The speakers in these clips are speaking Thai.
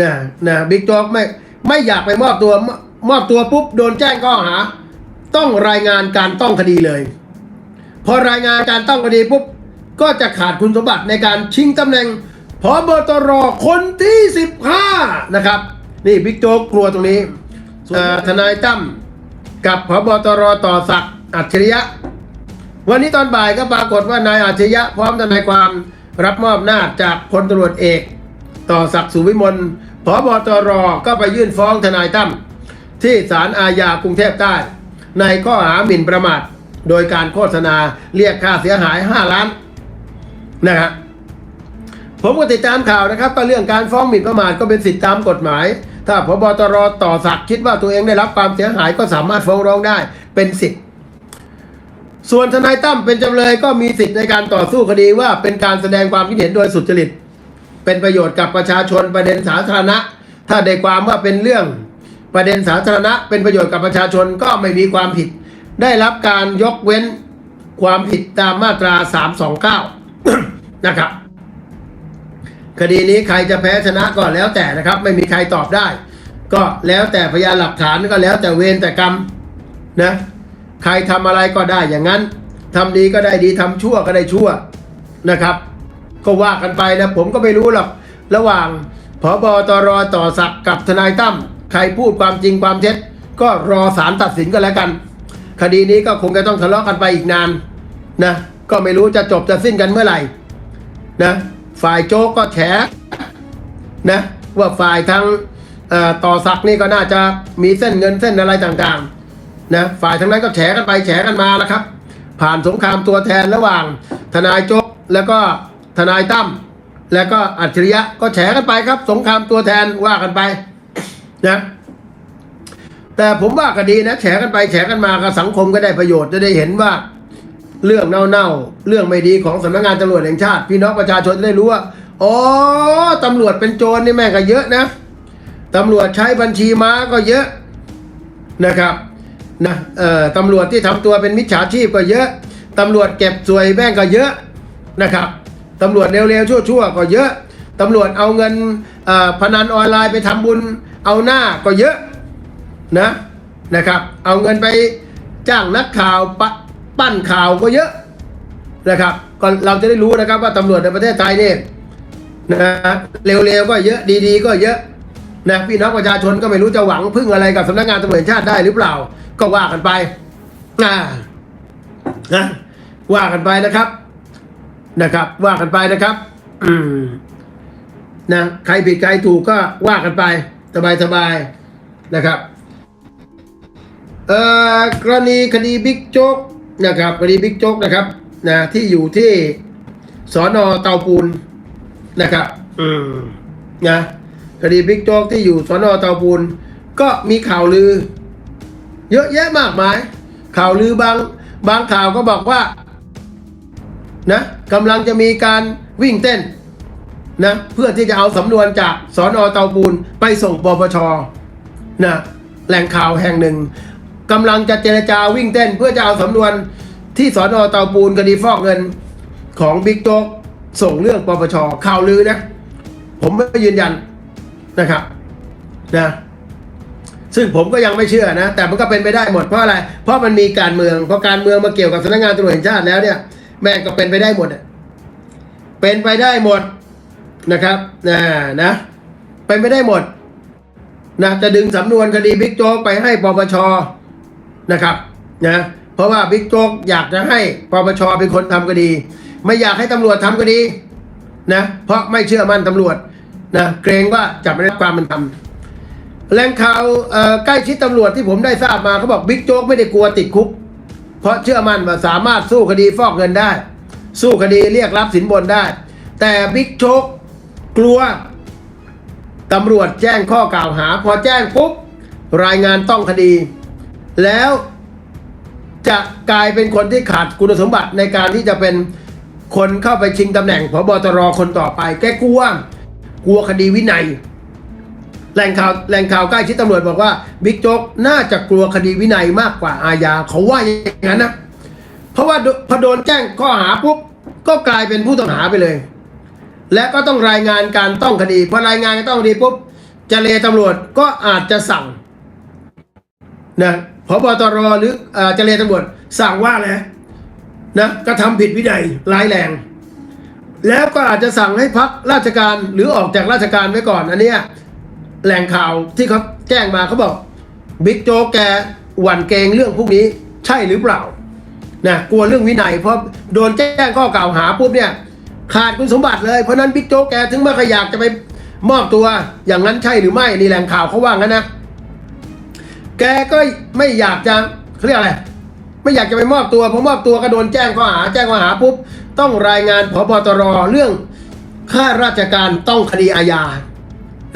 นะนะบิ๊กโจ๊กไม่ไม่อยากไปมอบตัวมมอบตัวปุ๊บโดนแจ้งข้อหา ต้องรายงานการต้องคดีเลย พอรายงานการต้องคดีปุ๊บก็จะขาดคุณสมบัติในการชิงตำแหน่งพบตรคนที่ 15 นะครับ นี่บิ๊กโจ๊กกลัวตรงนี้เอ่อทนายตั้มกับพบตรต่อศักดิ์อัจฉริยะ วันนี้ตอนบ่ายก็ปรากฏว่านายอัจฉริยะ พร้อมทนายความรับมอบหน้าจจากพลตำรวจเอก ต่อศักดิ์สุวิมล พบตรก็ไปยื่นฟ้องทนายตั้มที่ศาลอาญากรุงเทพใต้ ในข้อหาหมิ่นประมาท โดยการโฆษณาเรียกค่าเสียหาย 5 ล้านนะครับผมก็ติดตามข่าวนะครับก็เรื่องการฟ้องหมิ่นประมาทก็เป็นสิทธิตามกฎหมาย ถ้าพบตรต่อศักคิดว่าตัวเองได้รับความเสียหายก็สามารถฟ้องร้องได้เป็นสิทธิส่วนทนายตั้มเป็นจำเลยก็มีสิทธิ์ในการต่อสู้คดีว่าเป็นการแสดงความคิดเห็นโดยสุจริต เป็นประโยชน์กับประชาชนประเด็นสาธารณะ ถ้าได้ความว่าเป็นเรื่องประเด็นสาธารณะ เป็นประโยชน์กับประชาชนก็ไม่มีความผิด ได้รับการยกเว้นความผิดตามมาตรา 329 นะครับ คดีนี้ใครจะแพ้ชนะก็แล้วแต่นะครับ ไม่มีใครตอบได้ ก็แล้วแต่พยานหลักฐานก็แล้วแต่เวรแต่กรรมนะใครทำอะไรก็ได้อย่างนั้นทำดีก็ได้ดีทำชั่วก็ได้ชั่วนะครับ ก็ว่ากันไปนะผมก็ไม่รู้หรอก ระหว่างพบตรต่อศักกับทนายตั้มใครพูดความจริงความเท็จ ก็รอศาลตัดสินก็แล้วกัน คดีนี้ก็คงจะต้องทะเลาะกันไปอีกนานนะก็ไม่รู้จะจบจะสิ้นกันเมื่อไหร่นะฝ่ายโจ๊กก็แฉนะว่าฝ่ายทางต่อศักนี่ก็น่าจะมีเส้นเงินเส้นอะไรต่างๆนะฝ่ายทั้งนั้นก็แฉกันไปแฉกันมาแล้วครับ ผ่านสงครามตัวแทนระหว่างทนายโจ๊กแล้วก็ ทนายตั้มแล้วก็อัจฉริยะก็แฉกันไปครับ สงครามตัวแทนว่ากันไปนะแต่ผมว่าก็ดีนะ แฉกันไปแฉกันมาก็สังคมก็ได้ประโยชน์จะได้เห็นว่า เรื่องเน่าๆเรื่องไม่ดีของสำนักงานตำรวจแห่งชาติ พี่น้องประชาชนจะได้รู้ว่าอ๋อตำรวจเป็นโจรนี่แม่งก็เยอะนะตำรวจใช้บัญชีม้าก็เยอะนะครับนะเอ่อตำรวจที่ทำตัวเป็นมิจฉาชีพก็เยอะตำรวจเก็บสวยแม่งก็เยอะนะครับ ตำรวจเร็วๆชั่วๆก็เยอะตำรวจเอาเงินพนันออนไลน์ไปทำบุญเอาหน้าก็เยอะนะนะครับ เอาเงินไปจ้างนักข่าวปปั้นข่าวก็เยอะนะครับก็เราจะได้รู้นะครับว่าตำรวจในประเทศไทยเนี่ยนะเร็วๆก็เยอะดีๆ ก็เยอะนะพี่น้องประชาชนก็ไม่รู้จะหวังพึ่งอะไรกับสำนักงานตำรวจชาติได้หรือเปล่า ก็ว่ากันไปอ่านะว่ากันไปนะครับ นะครับ ว่ากันไปนะครับ อืมนะใครผิดใครถูกก็ว่ากันไป สบายๆนะครับเอ่อกรณีคดีบิ๊กโจ๊กนะครับคดีบิ๊กโจ๊กนะครับนะที่อยู่ที่สอนอเตาปูนนะครับ อืมนะคดีบิ๊กโจ๊กที่อยู่สอนอเตาปูนก็มีข่าวลือ เยอะแยะมากมาย ข่าวลือบางบางข่าวก็บอกว่า นะ กำลังจะมีการวิ่งเต้นนะเพื่อที่จะเอาสำนวนจากสอนอเตาปูนไปส่งปปชนะแหล่งข่าวแห่งหนึ่งกำลังจะเจรจาวิ่งเต้น เพื่อจะเอาสำนวนที่สอนอเตาปูนคดีฟอกเงินของบิ๊กโจ๊กส่งเรื่องปปชข่าวลือนะ ผมไม่ยืนยันนะครับนะซึ่งผมก็ยังไม่เชื่อนะ แต่มันก็เป็นไปได้หมดเพราะอะไร เพราะมันมีการเมือง เพอการเมืองมาเกี่ยวกับสำนักงานตำรวจแห่งชาติแล้วเนี่ย แม่งก็เป็นไปได้หมดเป็นไปได้หมดนะครับนะนะเป็นไปได้หมดนะจะดึงสำนวนคดีบิ๊กโจ๊กไปให้ปปชนะครับนะเพราะว่าบิ๊กโจ๊กอยากจะให้ปปชเป็นคนทำคดี ไม่อยากให้ตำรวจทำคดีนะเพราะไม่เชื่อมั่นตำรวจนะเกรงว่าจะไม่ได้ความเป็นธรรมแหล่งข่าวใกล้ชิดตำรวจที่ผมได้ทราบมาเขาบอกบิ๊กโจ๊กไม่ได้กลัวติดคุก ราะเชื่อมั่นว่าสามารถสู้คดีฟอกเงินได้ สู้คดีเรียกรับสินบนได้ แต่บิ๊กโจ๊กกลัวตำรวจแจ้งข้อกล่าวหา พอแจ้งปุ๊บรายงานต้องคดี แล้วจะกลายเป็นคนที่ขาดคุณสมบัติในการที่จะเป็นคนเข้าไปชิงตำแหน่งพบตรคนต่อไป แกกลัว กลัวคดีวินัย แหล่งข่าวแหล่งข่าวใกล้ชิดตำรวจบอกว่าบิ๊กโจ๊กน่าจะกลัวคดีวินัยมากกว่าอาญาเขาว่าอย่างนั้นนะเพราะว่าพอโดนแจ้งข้อหาปุ๊บก็กลายเป็นผู้ต้องหาไปเลย และก็ต้องรายงานการต้องคดีพอรายงานการต้องคดีปุ๊บเจเลตำรวจก็อาจจะสั่งนะพบตรหรือเอ่อเจเลตำรวจสั่งว่าอะไรนะกระทำผิดวินัยร้ายแรง แล้วก็อาจจะสั่งให้พักราชการหรือออกจากราชการไว้ก่อนอันเนี้ย แหล่งข่าวที่เขาแจ้งมาเขาบอกบิ๊กโจ๊กแกหวั่นเกรงเรื่องพวกนี้ใช่หรือเปล่านะกลัวเรื่องวินัยเพราะโดนแจ้งข้อกล่าวหาปุ๊บเนี่ยขาดคุณสมบัติเลยเพราะนั้นบิ๊กโจ๊กแกถึงม่ขอยากจะไปมอบตัวอย่างนั้นใช่หรือไม่นี่แหล่งข่าวเขาว่างั้นนะ แกก็ไม่อยากจะเขาเรียกอะไรไม่อยากจะไปมอบตัวเพอมอบตัวก็โดนแจ้งข้อหาแจ้งข้อหาปุ๊บต้องรายงานพบตรเรื่องข้าราชการต้องคดีอาญา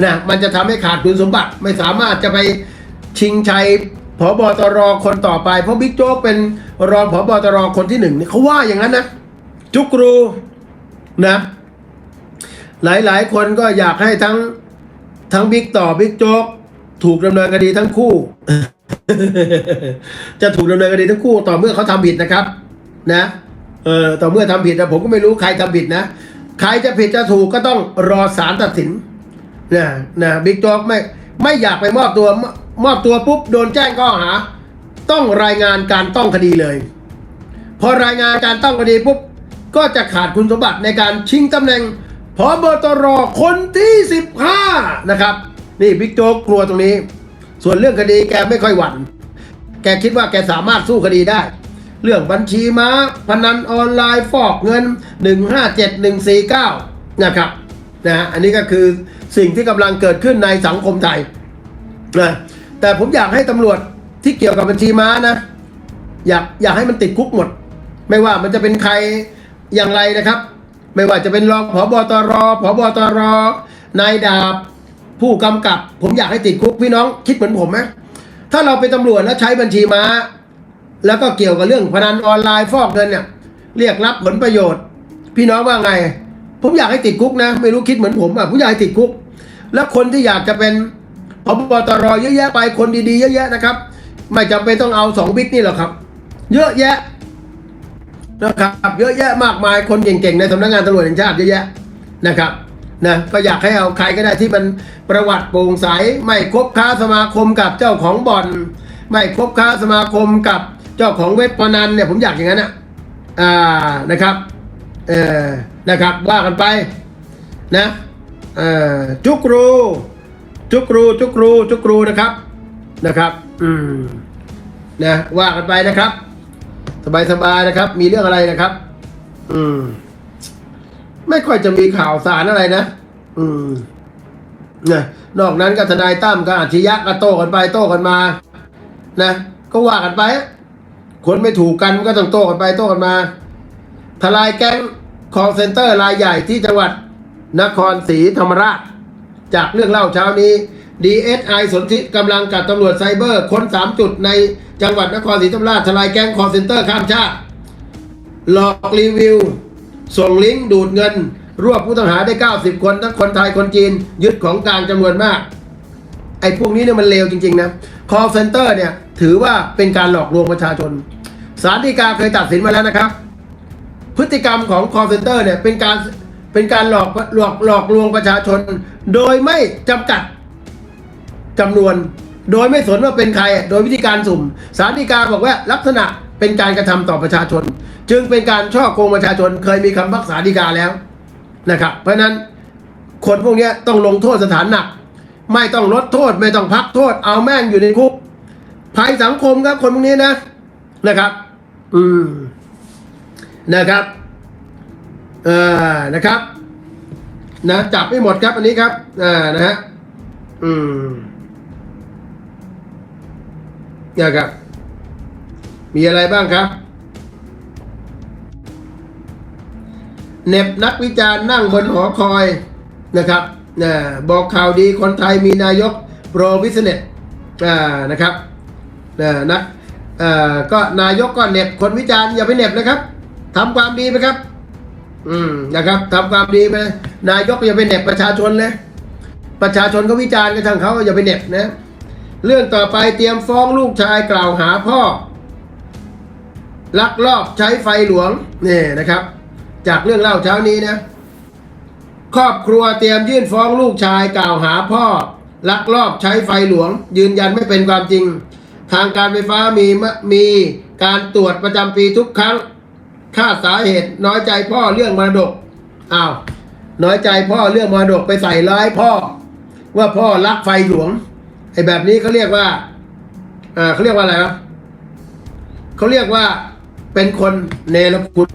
นะมันจะทำให้ขาดคุณสมบัติไม่สามารถจะไปชิงชัยพบตรคนต่อไป เพราะบิ๊กโจ๊กเป็นรองพบตรคนที่หนึ่งนี่เขาว่าอย่างนั้นนะ จุกรูนะ หลายๆ คนก็อยากให้ทั้งทั้งบิ๊กต่อบิ๊กโจ๊กถูกดำเนินคดีทั้งคู่ จะถูกดำเนินคดีทั้งคู่ ต่อเมื่อเขาทำผิดนะครับ นะเออต่อเมื่อทำผิดนะผมก็ไม่รู้ใครทำผิดนะ ใครจะผิดจะถูกก็ต้องรอศาลตัดสิน นะนะบิ๊กโจ๊กไม่ไม่อยากไปมอบตัวมอบตัวปุ๊บโดนแจ้งข้อหา ต้องรายงานการต้องคดีเลย พอรายงานการต้องคดีปุ๊บก็จะขาดคุณสมบัติในการชิงตำแหน่งพบตรคนที่ 15 นะครับ นี่บิ๊กโจ๊กกลัวตรงนี้ ส่วนเรื่องคดีแกไม่ค่อยหวั่น แกคิดว่าแกสามารถสู้คดีได้ เรื่องบัญชีม้า พนันออนไลน์ฟอกเงิน 157149 นะครับนะฮะอันนี้ก็คือ สิ่งที่กำลังเกิดขึ้นในสังคมไทยนะแต่ผมอยากให้ตำรวจที่เกี่ยวกับบัญชีม้านะ อยากอยากให้มันติดคุกหมด ไม่ว่ามันจะเป็นใครอย่างไรนะครับ ไม่ว่าจะเป็นรองผบตรผบตรนายดาบ ผู้กำกับ ผมอยากให้ติดคุกพี่น้องคิดเหมือนผมไหมถ้าเราเป็นตำรวจแล้วใช้บัญชีม้า แล้วก็เกี่ยวกับเรื่องพนันออนไลน์ฟอกเงินเนี่ยเรียกรับผลประโยชน์ พี่น้องว่าไง ผมอยากให้ติดคุกนะ ไม่รู้คิดเหมือนผมอะผมอยากให้ติดคุก แล้วคนที่อยากจะเป็นพบตรเยอะแยะไปคนดีๆเยอะแยะนะครับ ไม่จำเป็นต้องเอาสองบิ๊กนี่หรอกครับ เยอะแยะนะครับเยอะแยะมากมายคนเก่งๆในสำนักงานตำรวจแห่งชาติเยอะแยะนะครับนะก็อยากให้เอาใครก็ได้ที่มันประวัติโปร่งใสไม่คบค้าสมาคมกับเจ้าของบ่อน ไม่คบค้าสมาคมกับเจ้าของเว็บพนันเนี่ยผมอยากอย่างนั้นอะอ่านะครับเออนะครับว่ากันไปนะ จุกรู จุกรู จุกรู จุกรูนะครับนะครับ อืมนะว่ากันไปนะครับ สบายสบายๆนะครับ มีเรื่องอะไรนะครับ อืม ไม่ค่อยจะมีข่าวสารอะไรนะ อืมนะนอกนั้นก็ทนายตั้มก็อาชญะก็โต้กันไปโต้กันมา นะก็ว่ากันไปคนไม่ถูกกันก็ต้องโต้กันไปโต้กันมา ทลายแก๊งคอเซ็นเตอร์รายใหญ่ที่จังหวัด นครศรีธรรมราช จากเรื่องเล่าเช้านี้ DSI สนธิกำลังกับตำรวจไซเบอร์ ค้น 3 จุดในจังหวัดนครศรีธรรมราชทลายแก๊งคอร์เซ็นเตอร์ข้ามชาติ หลอกรีวิว ส่งลิงก์ดูดเงิน รวบผู้ต้องหาได้ 90 คนทั้งคนไทยคนจีน ยึดของกลางจำนวนมาก ไอ้พวกนี้เนี่ยมันเลวจริง ๆ นะ call center เนี่ยถือว่าเป็นการหลอกลวงประชาชนศาลฎีกาเคยตัดสินมาแล้วนะครับ พฤติกรรมของ call center เนี่ยเป็นการ เป็นการหลอกหลอกหลอกลวงประชาชน โดยไม่จำกัดจำนวน โดยไม่สนว่าเป็นใคร โดยวิธีการสุ่มศาลฎีกาบอกว่าลักษณะเป็นการกระทำต่อประชาชน จึงเป็นการช่อโกงประชาชน เคยมีคำพิพักษาฎีกาแล้วนะครับ เพราะฉะนั้นคนพวกนี้ต้องลงโทษสถานหนัก ไม่ต้องลดโทษ ไม่ต้องพักโทษ เอาแม่งอยู่ในคุกภัยสังคมครับคนพวกนี้นะนะครับ อืมนะครับ ออนะครับ นะจับไม่หมดครับอันนี้ครับอ่านะฮะอืมนะครับ มีอะไรบ้างครับเน็บนักวิจารณ์นั่งบนหอคอยนะครับนะบอกข่าวดีคนไทยมีนายกโปรวิสเน็ตอ่านะครับนะนักอ่าก็นายกก็เน็บคนวิจารณ์อย่าไปเน็บนะครับทำความดีไปครับ อืมนะครับทำความดีไปนายกอย่าไปเหน็บประชาชนเลยประชาชนก็วิจารณ์กันทางเขาอย่าไปเหน็บนะ เรื่องต่อไปเตรียมฟ้องลูกชายกล่าวหาพ่อ ลักลอบใช้ไฟหลวงนี่นะครับ จากเรื่องเล่าเช้านี้นะ ครอบครัวเตรียมยื่นฟ้องลูกชายกล่าวหาพ่อ ลักลอบใช้ไฟหลวง ยืนยันไม่เป็นความจริง ทางการไฟฟ้ามีมะมีการตรวจประจำปีทุกครั้ง คาสาเหตุน้อยใจพ่อเรื่องมรดกอ้าวน้อยใจพ่อเรื่องมรดกไปใส่ร้ายพ่อ ว่าพ่อรักไฟหลวงไอ้แบบนี้เขาเรียกว่าอ่าเขาเรียกว่าอะไรครับเขาเรียกว่าเป็นคนเนรคุณ